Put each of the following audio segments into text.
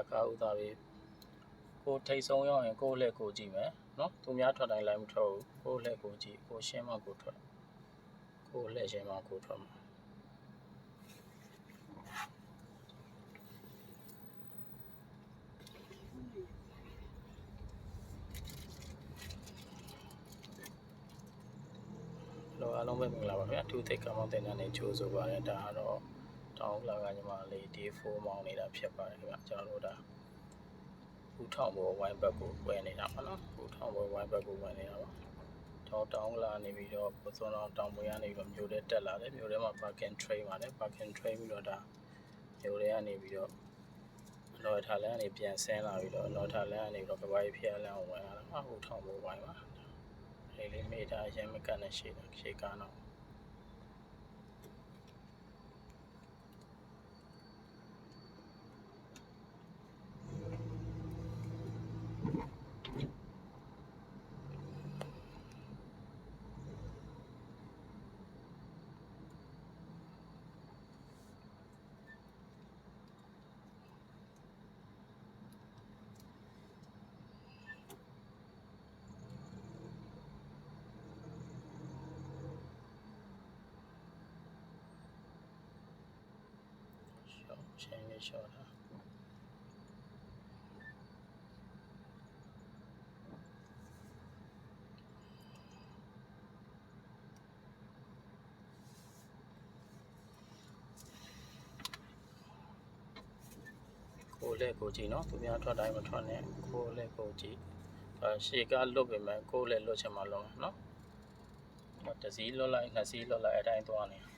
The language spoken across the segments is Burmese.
တ်ကားဥသားတွေကိုထိတ်ဆုံးရောက်ရင်ကိုယ့်လက်ကိုကြည့်မယ်နော်သူများထွက်တိုင်းလိုက်မထွက်ဘူးကိုယ့်လက်ကိုကြည့်ကိုရှင်းမှကိုထွက်ကိုယ့်လက်ရှင်းမှကိုထွက်မှာလောအားလုံးပဲမင်္ဂလာပါခင်ဗျာသူသိက္ခာမောင်တင်တဲ့နေချိုးဆိုပါတယ်ဒါကတော့ တောင်းလာကညီမလေး D4 မောင်းနေတာဖြစ်ပါတယ်ခင်ဗျာကျွန်တော်တို့ဒါဦးထောင်ဘောဝိုင်းဘက်ကိုဝယ်နေတာပါနော်ဦးထောင်ဘောဝိုင်းဘက်ကိုဝယ်နေတာပါတောင်းတောင်းလာနေပြီးတော့ပစွန်တော်တောင်ပေါ်ကနေပြီးတော့မြို့ထဲတက်လာတယ်မြို့ထဲမှာ parking train ပါတယ် parking train ပြီးတော့ဒါမြို့ထဲကနေပြီးတော့အနော်ထားလန်းကနေပြန်ဆင်းလာပြီးတော့အနော်ထားလန်းကနေပြီးတော့ကဘာကြီးဖျက်လန်းကိုဝင်လာတာအဦးထောင်ဘောဝိုင်းပါလေးလေးမိသားရမ်းမကနဲ့ရှိတာရှေ့ကားတော့ ရှော့ချင်းလေးရှော့တာကိုယ်လက်ကိုကြည့်နော်သူများထွက်တိုင်းမထွက်နဲ့ကိုယ်လက်ကိုကြည့်အဲရှေ့ကလွတ်ပေမဲ့ကိုယ်လက်လွတ်ချင်မှလွတ်မှာနော်ဟိုတစ်စီးလွတ်လိုက်နှစ်စီးလွတ်လိုက်အတိုင်းသွားနေရှော့ဒီလေးပြန်ပေးတာမ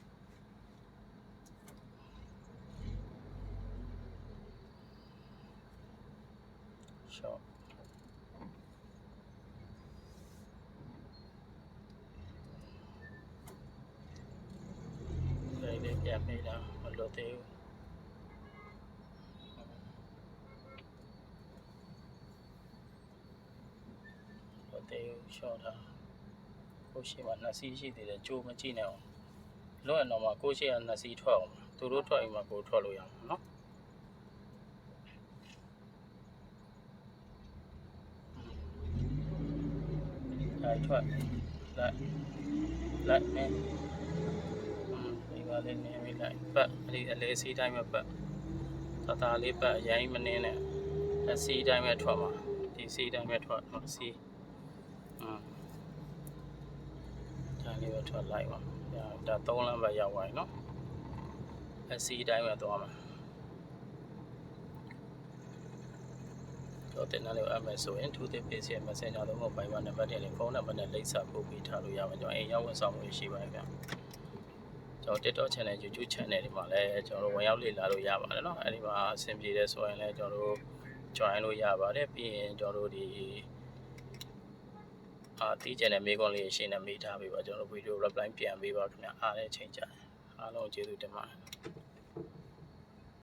လွတ်သေးဘူးလွတ်သေးဘူးရှော့တာကိုရှိမှနှစ်စီးရှိသေးတယ်ကြိုးမကြည့်နဲ့အောင်လွတ်ရင်တော့မှကိုရှိကနှစ်စီးထွက် လိုက်ထွက်လိုက်လိုက်နေဒီကလေးနေပြီးလိုက်ပတ်အဲ့ဒီအလေးစီးတိုင်းပဲပတ်တတာလေးပတ်အရင်မနှင်းနဲ့အစီးတိုင်းပဲထွက်ပါဒီစီးတိုင်းပဲထွက်တော့စီးအင်းဒါလေးပဲထွက်လိုက်ပါဒါသုံးလမ်းပဲရောက်သွားရင်နော်အစီးတိုင်းပဲသွားမှာ တော့တင်တဲ့လေးအပ်မယ်ဆိုရင်သူတစ် PC Messenger တော့မဟုတ် Viber နံပါတ်တွေနဲ့ဖုန်းနံပါတ်နဲ့လိပ်စာပို့ပေးထားလို့ရမှာကျွန်တော်အိမ်ရောက်ဝန်ဆောင်မှုရှိပါတယ်ဗျကျွန်တော် TikTok channel YouTube channel တွေမှာလည်းကျွန်တော်တို့ဝင်ရောက်လေ့လာလို့ရပါတယ်เนาะအဲဒီမှာအဆင်ပြေတယ်ဆိုရင်လည်းကျွန်တော်တို့ join လို့ရပါတယ်ပြီးရင်ကျွန်တော်တို့ဒီအာတီးချင်တဲ့မိကွန်လေးရှင်းနေမိထားပေးပါကျွန်တော်တို့ video reply ပြန်ပေးပါခင်ဗျအားလည်းချိန်ကြတယ်အားလုံးကျေးဇူးတင်ပါတယ်